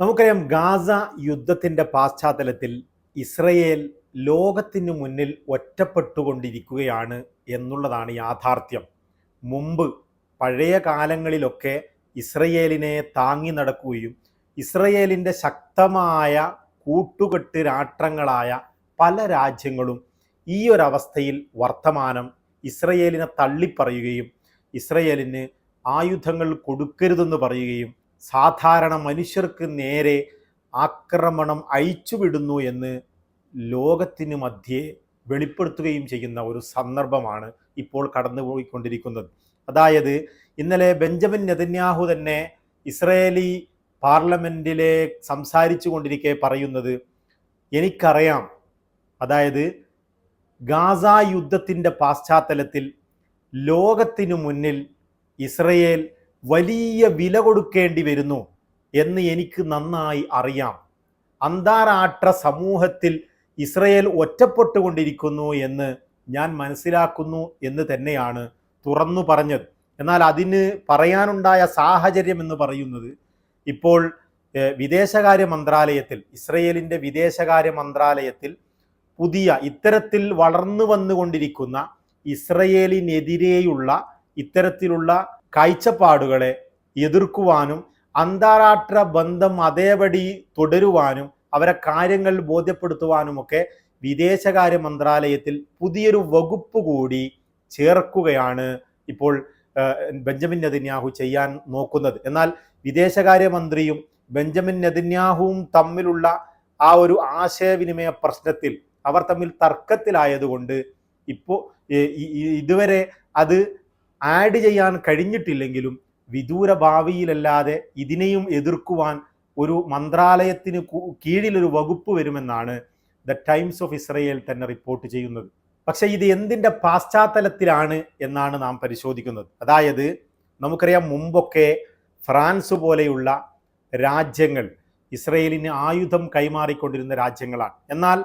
നമുക്കറിയാം ഗാസ യുദ്ധത്തിന്റെ പശ്ചാത്തലത്തിൽ ഇസ്രയേൽ ലോകത്തിന് മുന്നിൽ ഒറ്റപ്പെട്ടുകൊണ്ടിരിക്കുകയാണ് എന്നുള്ളതാണ് യാഥാർത്ഥ്യം. മുമ്പ് പഴയ കാലങ്ങളിലൊക്കെ ഇസ്രയേലിനെ താങ്ങി നടക്കുകയും ഇസ്രയേലിന്റെ ശക്തമായ കൂട്ടുകെട്ട് രാഷ്ട്രങ്ങളായ പല രാജ്യങ്ങളും ഈ ഒരവസ്ഥയിൽ വർത്തമാനം ഇസ്രയേലിനെ തള്ളിപ്പറയുകയും ഇസ്രയേലിന് ആയുധങ്ങൾ കൊടുക്കരുതെന്ന് പറയുകയും സാധാരണ മനുഷ്യർക്ക് നേരെ ആക്രമണം അയച്ചുവിടുന്നു എന്ന് ലോകത്തിന് മധ്യേ വെളിപ്പെടുത്തുകയും ചെയ്യുന്ന ഒരു സന്ദർഭമാണ് ഇപ്പോൾ കടന്നുപോയിക്കൊണ്ടിരിക്കുന്നത്. അതായത് ഇന്നലെ ബെഞ്ചമിൻ നെതന്യാഹു തന്നെ ഇസ്രയേലി പാർലമെന്റിലെ സംസാരിച്ചു കൊണ്ടിരിക്കെ പറയുന്നത് എനിക്കറിയാം. അതായത് ഗാസ യുദ്ധത്തിന്റെ പശ്ചാത്തലത്തിൽ ലോകത്തിനു മുന്നിൽ ഇസ്രയേൽ വലിയ വില കൊടുക്കേണ്ടി വരുന്നു എന്ന് എനിക്ക് നന്നായി അറിയാം. അന്താരാഷ്ട്ര സമൂഹത്തിൽ ഇസ്രയേൽ ഒറ്റപ്പെട്ടുകൊണ്ടിരിക്കുന്നു എന്ന് ഞാൻ മനസ്സിലാക്കുന്നു എന്ന് തന്നെയാണ് തുറന്നു പറഞ്ഞത്. എന്നാൽ അതിന് പറയാനുണ്ടായ സാഹചര്യം എന്ന് പറയുന്നത് ഇപ്പോൾ വിദേശകാര്യ മന്ത്രാലയത്തിൽ ഇസ്രയേലിന്റെ വിദേശകാര്യ മന്ത്രാലയത്തിൽ പുതിയ ഇത്തരത്തിൽ വളർന്നു വന്നുകൊണ്ടിരിക്കുന്ന ഇസ്രയേലിനെതിരെയുള്ള ഇത്തരത്തിലുള്ള കാഴ്ചപ്പാടുകളെ എതിർക്കുവാനും അന്താരാഷ്ട്ര ബന്ധം അതേപടി തുടരുവാനും അവരെ കാര്യങ്ങൾ ബോധ്യപ്പെടുത്തുവാനുമൊക്കെ വിദേശകാര്യ മന്ത്രാലയത്തിൽ പുതിയൊരു വകുപ്പ് കൂടി ചേർക്കുകയാണ് ഇപ്പോൾ ബെഞ്ചമിൻ നെതിന്യാഹു ചെയ്യാൻ നോക്കുന്നത്. എന്നാൽ വിദേശകാര്യമന്ത്രിയും ബെഞ്ചമിൻ നെതിന്യാഹുവും തമ്മിലുള്ള ആ ഒരു ആശയവിനിമയ പ്രശ്നത്തിൽ അവർ തമ്മിൽ തർക്കത്തിലായതുകൊണ്ട് ഇപ്പോൾ ഇതുവരെ അത് ആഡ് ചെയ്യാൻ കഴിഞ്ഞിട്ടില്ലെങ്കിലും വിദൂര ഭാവിയിലല്ലാതെ ഇതിനെയും എതിർക്കുവാൻ ഒരു മന്ത്രാലയത്തിന് കീഴിലൊരു വകുപ്പ് വരുമെന്നാണ് ദ ടൈംസ് ഓഫ് ഇസ്രയേൽ തന്നെ റിപ്പോർട്ട് ചെയ്യുന്നത്. പക്ഷേ ഇത് എന്തിന്റെ പശ്ചാത്തലത്തിലാണ് എന്നാണ് നാം പരിശോധിക്കുന്നത്. അതായത് നമുക്കറിയാം മുമ്പൊക്കെ ഫ്രാൻസ് പോലെയുള്ള രാജ്യങ്ങൾ ഇസ്രയേലിന് ആയുധം കൈമാറിക്കൊണ്ടിരുന്ന രാജ്യങ്ങളാണ്. എന്നാൽ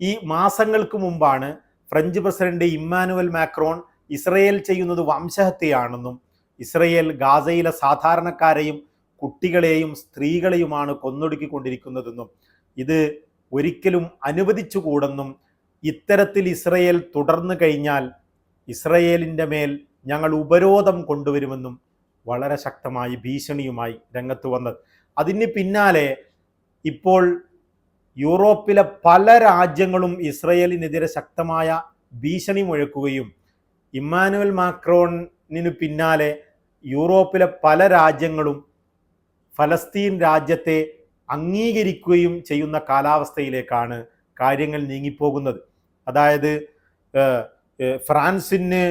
ഈ മാസങ്ങൾക്ക് മുമ്പാണ് French president Emmanuel Macron Israel ചെയ്യുന്നത് വംശഹത്യയാണെന്നും ഇസ്രയേൽ ഗാസയിലെ സാധാരണക്കാരെയും കുട്ടികളെയും സ്ത്രീകളെയുമാണ് കൊന്നൊടുക്കിക്കൊണ്ടിരിക്കുന്നതെന്നും ഇത് ഒരിക്കലും അനുവദിച്ചുകൂടെന്നും ഇത്തരത്തിൽ ഇസ്രയേൽ തുടർന്നു കഴിഞ്ഞാൽ ഇസ്രയേലിന്റെ മേൽ ഞങ്ങൾ ഉപരോധം കൊണ്ടുവരുമെന്നും വളരെ ശക്തമായി ഭീഷണിയുമായി രംഗത്ത് വന്നത്. അതിന് പിന്നാലെ ഇപ്പോൾ യൂറോപ്പിലെ പല രാജ്യങ്ങളും ഇസ്രയേലിനെതിരെ ശക്തമായ ഭീഷണി മുഴക്കുകയും ഇമ്മാനുവൽ മാക്രോണിന് പിന്നാലെ യൂറോപ്പിലെ പല രാജ്യങ്ങളും ഫലസ്തീൻ രാജ്യത്തെ അംഗീകരിക്കുകയും ചെയ്യുന്ന കാലാവസ്ഥയിലേക്കാണ് കാര്യങ്ങൾ നീങ്ങിപ്പോകുന്നത്. അതായത് ഫ്രാൻസിന്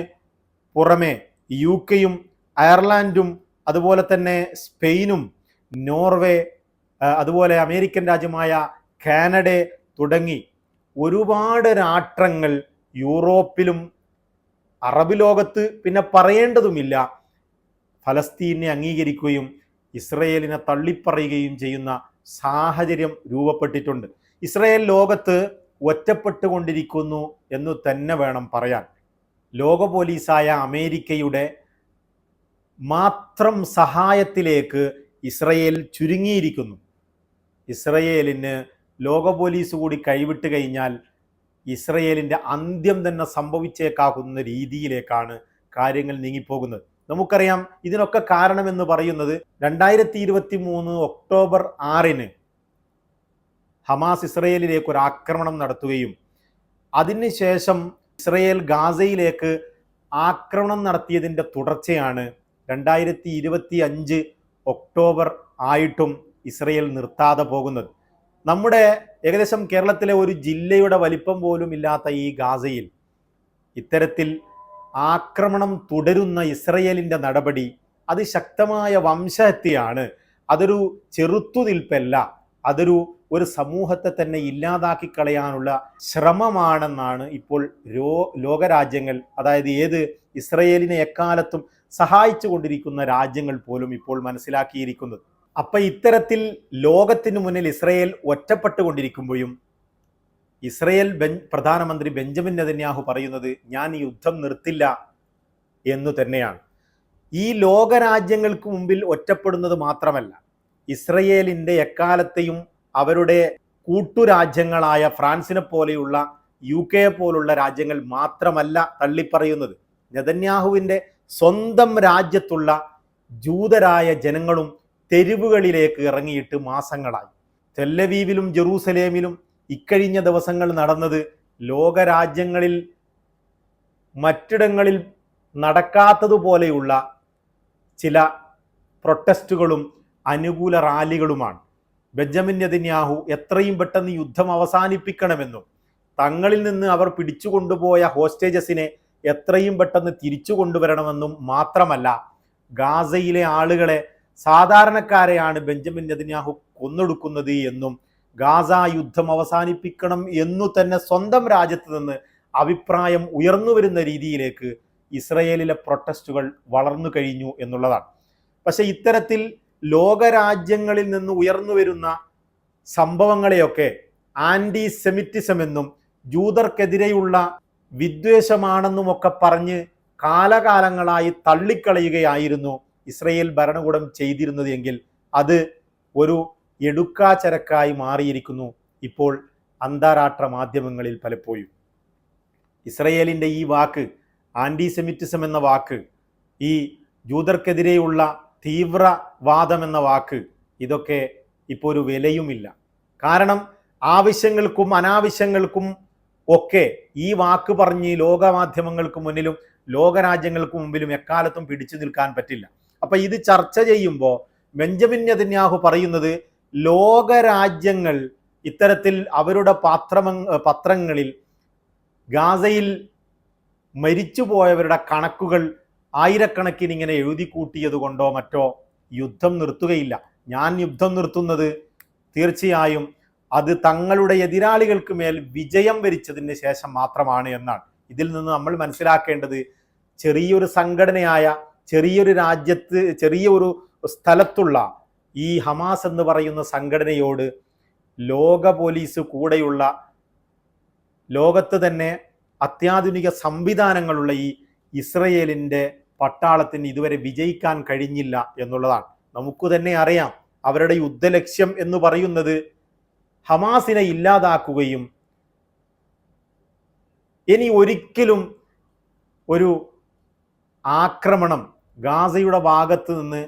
പുറമെ യു കെയും അയർലാൻഡും അതുപോലെ തന്നെ സ്പെയിനും നോർവേ അതുപോലെ അമേരിക്കൻ രാജ്യമായ കാനഡ തുടങ്ങി ഒരുപാട് രാഷ്ട്രങ്ങൾ യൂറോപ്പിലും അറബ് ലോകത്ത് പിന്നെ പറയേണ്ടതുമില്ല. ഫലസ്തീനെ അംഗീകരിക്കുകയും ഇസ്രയേലിനെ തള്ളിപ്പറയുകയും ചെയ്യുന്ന സാഹചര്യം രൂപപ്പെട്ടിട്ടുണ്ട്. ഇസ്രയേൽ ലോകത്ത് ഒറ്റപ്പെട്ടുകൊണ്ടിരിക്കുന്നു എന്ന് തന്നെ വേണം പറയാൻ. ലോക പോലീസായ അമേരിക്കയുടെ മാത്രം സഹായത്തിലേക്ക് ഇസ്രയേൽ ചുരുങ്ങിയിരിക്കുന്നു. ഇസ്രയേലിന് ലോക പോലീസ് കൂടി കൈവിട്ട് കഴിഞ്ഞാൽ ഇസ്രയേലിന്റെ അന്ത്യം തന്നെ സംഭവിച്ചേക്കാകുന്ന രീതിയിലേക്കാണ് കാര്യങ്ങൾ നീങ്ങിപ്പോകുന്നത്. നമുക്കറിയാം ഇതിനൊക്കെ കാരണമെന്ന് പറയുന്നത് രണ്ടായിരത്തി ഇരുപത്തി മൂന്ന് ഒക്ടോബർ ആറിന് ഹമാസ് ഇസ്രയേലിലേക്ക് ഒരു ആക്രമണം നടത്തുകയും അതിനുശേഷം ഇസ്രയേൽ ഗാസയിലേക്ക് ആക്രമണം നടത്തിയതിന്റെ തുടർച്ചയാണ് രണ്ടായിരത്തി ഇരുപത്തി അഞ്ച് ഒക്ടോബർ ആയിട്ടും ഇസ്രയേൽ നിർത്താതെ പോകുന്നത്. നമ്മുടെ ഏകദേശം കേരളത്തിലെ ഒരു ജില്ലയുടെ വലിപ്പം പോലും ഇല്ലാത്ത ഈ ഗാസയിൽ ഇത്തരത്തിൽ ആക്രമണം തുടരുന്ന ഇസ്രയേലിന്റെ നടപടി അത് ശക്തമായ വംശഹത്യയാണ്. അതൊരു ചെറുത്തുനിൽപ്പല്ല. അതൊരു ഒരു സമൂഹത്തെ തന്നെ ഇല്ലാതാക്കി കളയാനുള്ള ശ്രമമാണെന്നാണ് ഇപ്പോൾ രോ ലോകരാജ്യങ്ങൾ അതായത് ഏത് ഇസ്രയേലിനെ എക്കാലത്തും സഹായിച്ചു കൊണ്ടിരിക്കുന്ന രാജ്യങ്ങൾ പോലും ഇപ്പോൾ മനസ്സിലാക്കിയിരിക്കുന്നത്. അപ്പൊ ഇത്തരത്തിൽ ലോകത്തിന് മുന്നിൽ ഇസ്രയേൽ ഒറ്റപ്പെട്ടുകൊണ്ടിരിക്കുമ്പോഴും ഇസ്രയേൽ ബെൻ പ്രധാനമന്ത്രി ബെഞ്ചമിൻ നെതന്യാഹു പറയുന്നത് ഞാൻ ഈ യുദ്ധം നിർത്തില്ല എന്ന് തന്നെയാണ്. ഈ ലോകരാജ്യങ്ങൾക്ക് മുമ്പിൽ ഒറ്റപ്പെടുന്നത് മാത്രമല്ല ഇസ്രയേലിന്റെ എക്കാലത്തെയും അവരുടെ കൂട്ടുരാജ്യങ്ങളായ ഫ്രാൻസിനെ പോലെയുള്ള യു കെ പോലുള്ള രാജ്യങ്ങൾ മാത്രമല്ല തള്ളിപ്പറയുന്നത്. നെതന്യാഹുവിന്റെ സ്വന്തം രാജ്യത്തുള്ള ജൂതരായ ജനങ്ങളും തെരുവുകളിലേക്ക് ഇറങ്ങിയിട്ട് മാസങ്ങളായി. തെല്ലവീവിലും ജെറൂസലേമിലും ഇക്കഴിഞ്ഞ ദിവസങ്ങൾ നടന്നത് ലോകരാജ്യങ്ങളിൽ മറ്റിടങ്ങളിൽ നടക്കാത്തതുപോലെയുള്ള ചില പ്രൊട്ടസ്റ്റുകളും അനുകൂല റാലികളുമാണ്. ബെഞ്ചമിൻ നെതിന്യാഹു എത്രയും പെട്ടെന്ന് യുദ്ധം അവസാനിപ്പിക്കണമെന്നും തങ്ങളിൽ നിന്ന് അവർ പിടിച്ചുകൊണ്ടുപോയ ഹോസ്റ്റേജസിനെ എത്രയും പെട്ടെന്ന് തിരിച്ചു കൊണ്ടുവരണമെന്നും മാത്രമല്ല ഗാസയിലെ ആളുകളെ സാധാരണക്കാരെയാണ് ബെഞ്ചമിൻ നെതന്യാഹു കൊന്നൊടുക്കുന്നത് എന്നും ഗാസ യുദ്ധം അവസാനിപ്പിക്കണം എന്നു തന്നെ സ്വന്തം രാജ്യത്ത് നിന്ന് അഭിപ്രായം ഉയർന്നു വരുന്ന രീതിയിലേക്ക് ഇസ്രയേലിലെ പ്രൊട്ടസ്റ്റുകൾ വളർന്നു കഴിഞ്ഞു എന്നുള്ളതാണ്. പക്ഷെ ഇത്തരത്തിൽ ലോകരാജ്യങ്ങളിൽ നിന്ന് ഉയർന്നു വരുന്ന സംഭവങ്ങളെയൊക്കെ ആന്റി സെമിറ്റിസം എന്നും ജൂതർക്കെതിരെയുള്ള വിദ്വേഷമാണെന്നുമൊക്കെ പറഞ്ഞ് കാലകാലങ്ങളായി തള്ളിക്കളയുകയായിരുന്നു ഇസ്രയേൽ ഭരണകൂടം ചെയ്തിരുന്നത് എങ്കിൽ അത് ഒരു എടുക്കാചരക്കായി മാറിയിരിക്കുന്നു ഇപ്പോൾ അന്താരാഷ്ട്ര മാധ്യമങ്ങളിൽ പലപ്പോഴും. ഇസ്രയേലിന്റെ ഈ വാക്ക് ആന്റിസെമിറ്റിസം എന്ന വാക്ക് ഈ ജൂതർക്കെതിരെയുള്ള തീവ്രവാദം എന്ന വാക്ക് ഇതൊക്കെ ഇപ്പോൾ ഒരു വിലയുമില്ല. കാരണം ആവശ്യങ്ങൾക്കും അനാവശ്യങ്ങൾക്കും ഒക്കെ ഈ വാക്ക് പറഞ്ഞ് ലോകമാധ്യമങ്ങൾക്ക് മുന്നിലും ലോകരാജ്യങ്ങൾക്ക് മുമ്പിലും എക്കാലത്തും പിടിച്ചു നിൽക്കാൻ പറ്റില്ല. അപ്പൊ ഇത് ചർച്ച ചെയ്യുമ്പോൾ ബെഞ്ചമിൻ നെതന്യാഹു പറയുന്നത് ലോകരാജ്യങ്ങൾ ഇത്തരത്തിൽ അവരുടെ പാത്രമ പത്രങ്ങളിൽ ഗാസയിൽ മരിച്ചുപോയവരുടെ കണക്കുകൾ ആയിരക്കണക്കിന് ഇങ്ങനെ എഴുതി കൂട്ടിയത് കൊണ്ടോ മറ്റോ യുദ്ധം നിർത്തുകയില്ല. ഞാൻ യുദ്ധം നിർത്തുന്നത് തീർച്ചയായും അത് തങ്ങളുടെ എതിരാളികൾക്ക് മേൽ വിജയം വരിച്ചതിന് ശേഷം മാത്രമാണ് എന്നാണ്. ഇതിൽ നിന്ന് നമ്മൾ മനസ്സിലാക്കേണ്ടത് ചെറിയൊരു സംഘടനയായ ചെറിയൊരു രാജ്യത്ത് ചെറിയ ഒരു സ്ഥലത്തുള്ള ഈ ഹമാസ് എന്ന് പറയുന്ന സംഘടനയോട് ലോക പോലീസ് കൂടെയുള്ള ലോകത്ത് തന്നെ അത്യാധുനിക സംവിധാനങ്ങളുള്ള ഈ ഇസ്രയേലിന്റെ പട്ടാളത്തിന് ഇതുവരെ വിജയിക്കാൻ കഴിഞ്ഞില്ല എന്നുള്ളതാണ്. നമുക്ക് തന്നെ അറിയാം അവരുടെ യുദ്ധലക്ഷ്യം എന്ന് പറയുന്നത് ഹമാസിനെ ഇല്ലാതാക്കുകയും ഇനി ഒരിക്കലും ഒരു ആക്രമണം ഗാസയുടെ ഭാഗത്ത് നിന്ന്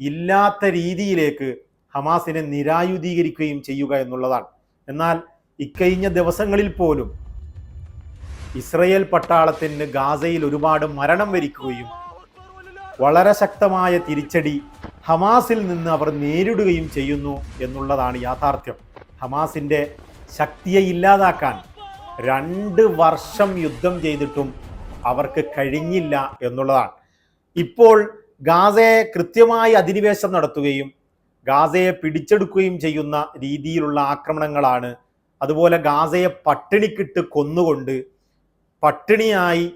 ഇല്ലാത്ത രീതിയിലേക്ക് ഹമാസിനെ നിരായുധീകരിക്കുകയും ചെയ്യുക എന്നുള്ളതാണ്. എന്നാൽ ഇക്കഴിഞ്ഞ ദിവസങ്ങളിൽ പോലും ഇസ്രയേൽ പട്ടാളത്തിന് ഗാസയിൽ ഒരുപാട് മരണം വരിക്കുകയും വളരെ ശക്തമായ തിരിച്ചടി ഹമാസിൽ നിന്ന് അവർ നേരിടുകയും ചെയ്യുന്നു എന്നുള്ളതാണ് യാഥാർത്ഥ്യം. ഹമാസിന്റെ ശക്തിയെ ഇല്ലാതാക്കാൻ രണ്ട് വർഷം യുദ്ധം ചെയ്തിട്ടും അവർക്ക് കഴിഞ്ഞില്ല എന്നുള്ളതാണ്. ഇപ്പോൾ ഗാസയെ കൃത്യമായി അധിനിവേശം നടത്തുകയും ഗാസയെ പിടിച്ചെടുക്കുകയും ചെയ്യുന്ന രീതിയിലുള്ള ആക്രമണങ്ങളാണ്. അതുപോലെ ഗാസയെ പട്ടിണിക്കിട്ട് കൊന്നുകൊണ്ട് പട്ടിണിയായി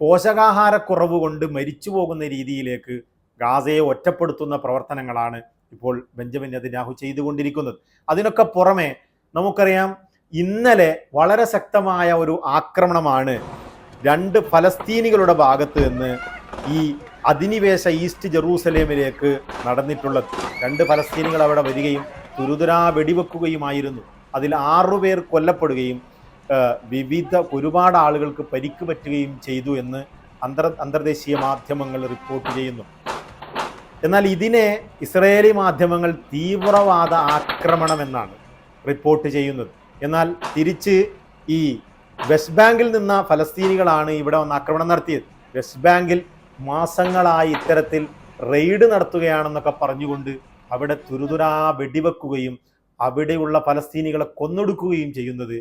പോഷകാഹാരക്കുറവ് കൊണ്ട് മരിച്ചു പോകുന്ന രീതിയിലേക്ക് ഗാസയെ ഒറ്റപ്പെടുത്തുന്ന പ്രവർത്തനങ്ങളാണ് ഇപ്പോൾ ബെഞ്ചമിൻ നെതന്യാഹു ചെയ്തുകൊണ്ടിരിക്കുന്നത്. അതിനൊക്കെ പുറമെ നമുക്കറിയാം ഇന്നലെ വളരെ ശക്തമായ ഒരു ആക്രമണമാണ് രണ്ട് ഫലസ്തീനികളുടെ ഭാഗത്ത് നിന്ന് ഈ അധിനിവേശ ഈസ്റ്റ് ജെറൂസലേമിലേക്ക് നടന്നിട്ടുള്ളത് രണ്ട് ഫലസ്തീനികൾ അവിടെ വരികയും തുരുതുരാ വെടിവെക്കുകയുമായിരുന്നു. അതിൽ ആറുപേർ കൊല്ലപ്പെടുകയും വിവിധ ഒരുപാട് ആളുകൾക്ക് പരിക്ക് പറ്റുകയും ചെയ്തു എന്ന് അന്തർ അന്തർദേശീയ മാധ്യമങ്ങൾ റിപ്പോർട്ട് ചെയ്യുന്നു. എന്നാൽ ഇതിനെ ഇസ്രയേലി മാധ്യമങ്ങൾ തീവ്രവാദ ആക്രമണമെന്നാണ് റിപ്പോർട്ട് ചെയ്യുന്നത്. എന്നാൽ തിരിച്ച് ഈ വെസ്റ്റ് ബാങ്കിൽ നിന്ന ഫലസ്തീനികളാണ് ഇവിടെ വന്ന് ആക്രമണം നടത്തിയത്. വെസ്റ്റ് ബാങ്കിൽ മാസങ്ങളായി ഇത്തരത്തിൽ റെയ്ഡ് നടത്തുകയാണെന്നൊക്കെ പറഞ്ഞുകൊണ്ട് അവിടെ തുരുതുരാ വെടിവെക്കുകയും അവിടെയുള്ള പലസ്തീനികളെ കൊന്നൊടുക്കുകയും ചെയ്യുന്നത്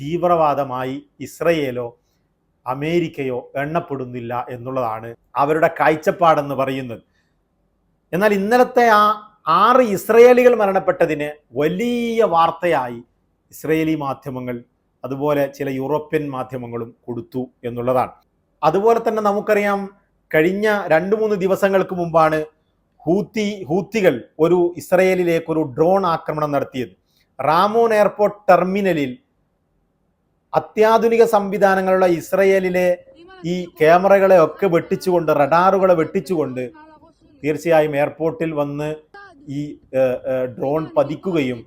തീവ്രവാദമായി ഇസ്രയേലോ അമേരിക്കയോ എണ്ണപ്പെടുന്നില്ല എന്നുള്ളതാണ് അവരുടെ കാഴ്ചപ്പാടെന്ന് പറയുന്നത്. എന്നാൽ ഇന്നലത്തെ ആ ആറ് ഇസ്രയേലികൾ മരണപ്പെട്ടതിന് വലിയ വാർത്തയായി ഇസ്രയേലി മാധ്യമങ്ങൾ അതുപോലെ ചില യൂറോപ്യൻ മാധ്യമങ്ങളും കൊടുത്തു എന്നുള്ളതാണ്. അതുപോലെ തന്നെ നമുക്കറിയാം കഴിഞ്ഞ രണ്ട് മൂന്ന് ദിവസങ്ങൾക്ക് മുമ്പാണ് ഹൂത്തി ഹൂത്തികൾ ഒരു ഇസ്രയേലിലേക്ക് ഒരു ഡ്രോൺ ആക്രമണം നടത്തിയത്. റാമോൺ എയർപോർട്ട് ടെർമിനലിൽ അത്യാധുനിക സംവിധാനങ്ങളുള്ള ഇസ്രയേലിലെ ഈ ക്യാമറകളെ ഒക്കെ വെട്ടിച്ചുകൊണ്ട് റഡാറുകളെ വെട്ടിച്ചുകൊണ്ട് തീർച്ചയായും എയർപോർട്ടിൽ വന്ന് ഈ ഡ്രോൺ പതിക്കുകയും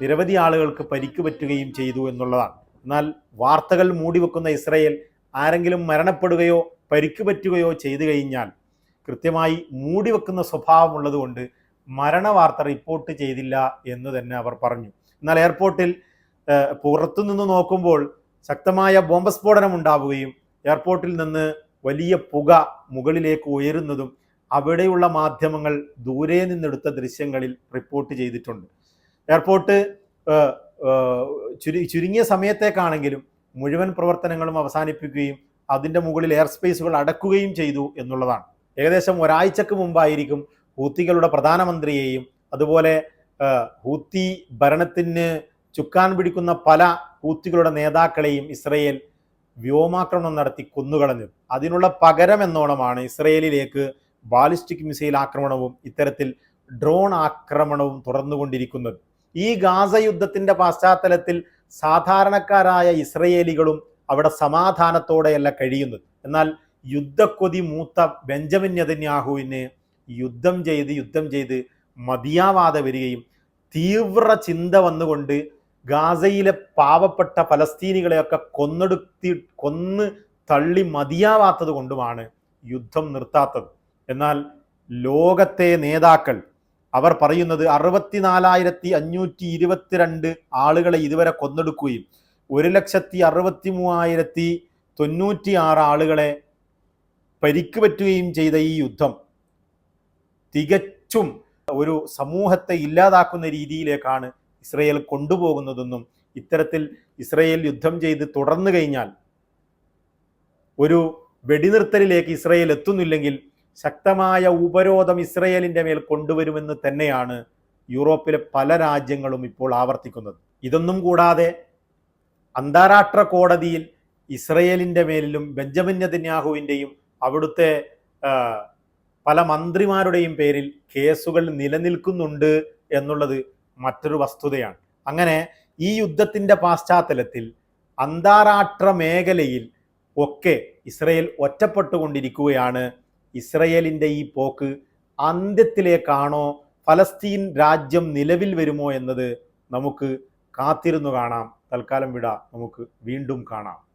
നിരവധി ആളുകൾക്ക് പരിക്ക് പറ്റുകയും ചെയ്തു എന്നുള്ളതാണ്. എന്നാൽ വാർത്തകൾ മൂടിവെക്കുന്ന ഇസ്രയേൽ ആരെങ്കിലും മരണപ്പെടുകയോ പരിക്ക് പറ്റുകയോ ചെയ്തു കഴിഞ്ഞാൽ കൃത്യമായി മൂടി വെക്കുന്ന സ്വഭാവമുള്ളതുകൊണ്ട് മരണവാർത്ത റിപ്പോർട്ട് ചെയ്തില്ല എന്ന് തന്നെ അവർ പറഞ്ഞു. എന്നാൽ എയർപോർട്ടിൽ പുറത്തുനിന്ന് നോക്കുമ്പോൾ ശക്തമായ ബോംബ് സ്ഫോടനം ഉണ്ടാവുകയും എയർപോർട്ടിൽ നിന്ന് വലിയ പുക മുകളിലേക്ക് ഉയരുന്നതും അവിടെയുള്ള മാധ്യമങ്ങൾ ദൂരെ നിന്നെടുത്ത ദൃശ്യങ്ങളിൽ റിപ്പോർട്ട് ചെയ്തിട്ടുണ്ട്. എയർപോർട്ട് ചുരുങ്ങിയ സമയത്തേക്കാണെങ്കിലും മുഴുവൻ പ്രവർത്തനങ്ങളും അവസാനിപ്പിക്കുകയും അതിന്റെ മുകളിൽ എയർ സ്പേസുകൾ അടക്കുകയും ചെയ്തു എന്നുള്ളതാണ്. ഏകദേശം ഒരാഴ്ചക്ക് മുമ്പായിരിക്കും ഹൂത്തികളുടെ പ്രധാനമന്ത്രിയെയും അതുപോലെ ഹൂത്തി ഭരണത്തിന് ചുക്കാൻ പിടിക്കുന്ന പല ഹൂത്തികളുടെ നേതാക്കളെയും ഇസ്രയേൽ വ്യോമാക്രമണം നടത്തി കൊന്നുകളഞ്ഞു. അതിനുള്ള പകരം എന്നോണമാണ് ഇസ്രയേലിലേക്ക് ബാലിസ്റ്റിക് മിസൈൽ ആക്രമണവും ഇത്തരത്തിൽ ഡ്രോൺ ആക്രമണവും തുടർന്നുകൊണ്ടിരിക്കുന്നത് ഈ ഗാസ യുദ്ധത്തിന്റെ പശ്ചാത്തലത്തിൽ സാധാരണക്കാരായ ഇസ്രയേലികളും അവിടെ സമാധാനത്തോടെയല്ല കഴിയുന്നത്. എന്നാൽ യുദ്ധക്കൊതി മൂത്ത ബെഞ്ചമിൻ നെതന്യാഹുവിന് യുദ്ധം ചെയ്ത് യുദ്ധം ചെയ്ത് മതിയാവാതെ വരികയും തീവ്ര ചിന്ത വന്നുകൊണ്ട് ഗാസയിലെ പാവപ്പെട്ട പലസ്തീനികളെയൊക്കെ കൊന്നെടുത്തി കൊന്ന് തള്ളി മതിയാവാത്തത് കൊണ്ടുമാണ് യുദ്ധം നിർത്താത്തത്. എന്നാൽ ലോകത്തെ നേതാക്കൾ അവർ പറയുന്നത് അറുപത്തിനാലായിരത്തി അഞ്ഞൂറ്റി ഇരുപത്തിരണ്ട് ആളുകളെ ഇതുവരെ കൊന്നെടുക്കുകയും ഒരു ലക്ഷത്തി അറുപത്തി മൂവായിരത്തി തൊണ്ണൂറ്റി ആറ് ആളുകളെ പരിക്ക് പറ്റുകയും ചെയ്ത ഈ യുദ്ധം തികച്ചും ഒരു സമൂഹത്തെ ഇല്ലാതാക്കുന്ന രീതിയിലേക്കാണ് ഇസ്രയേൽ കൊണ്ടുപോകുന്നതെന്നും ഇത്തരത്തിൽ ഇസ്രയേൽ യുദ്ധം ചെയ്ത് തുടർന്നു കഴിഞ്ഞാൽ ഒരു വെടിനിർത്തലിലേക്ക് ഇസ്രയേൽ എത്തുന്നില്ലെങ്കിൽ ശക്തമായ ഉപരോധം ഇസ്രയേലിന്റെ മേൽ കൊണ്ടുവരുമെന്ന് തന്നെയാണ് യൂറോപ്പിലെ പല രാജ്യങ്ങളും ഇപ്പോൾ ആവർത്തിക്കുന്നത്. ഇതൊന്നും കൂടാതെ അന്താരാഷ്ട്ര കോടതിയിൽ ഇസ്രയേലിന്റെ മേലിലും ബെഞ്ചമിൻ നെതന്യാഹുവിന്റെയും അവിടുത്തെ പല മന്ത്രിമാരുടെയും പേരിൽ കേസുകൾ നിലനിൽക്കുന്നുണ്ട് എന്നുള്ളത് മറ്റൊരു വസ്തുതയാണ്. അങ്ങനെ ഈ യുദ്ധത്തിന്റെ പശ്ചാത്തലത്തിൽ അന്താരാഷ്ട്ര മേഖലയിൽ ഒക്കെ ഇസ്രയേൽ ഒറ്റപ്പെട്ടുകൊണ്ടിരിക്കുകയാണ് ഇസ്രയേലിന്റെ ഈ പോക്ക് അന്ത്യത്തിലേക്കാണോ ഫലസ്തീൻ രാജ്യം നിലവിൽ വരുമോ എന്നത് നമുക്ക് കാത്തിരുന്നു കാണാം. തൽക്കാലം വിട. നമുക്ക് വീണ്ടും കാണാം.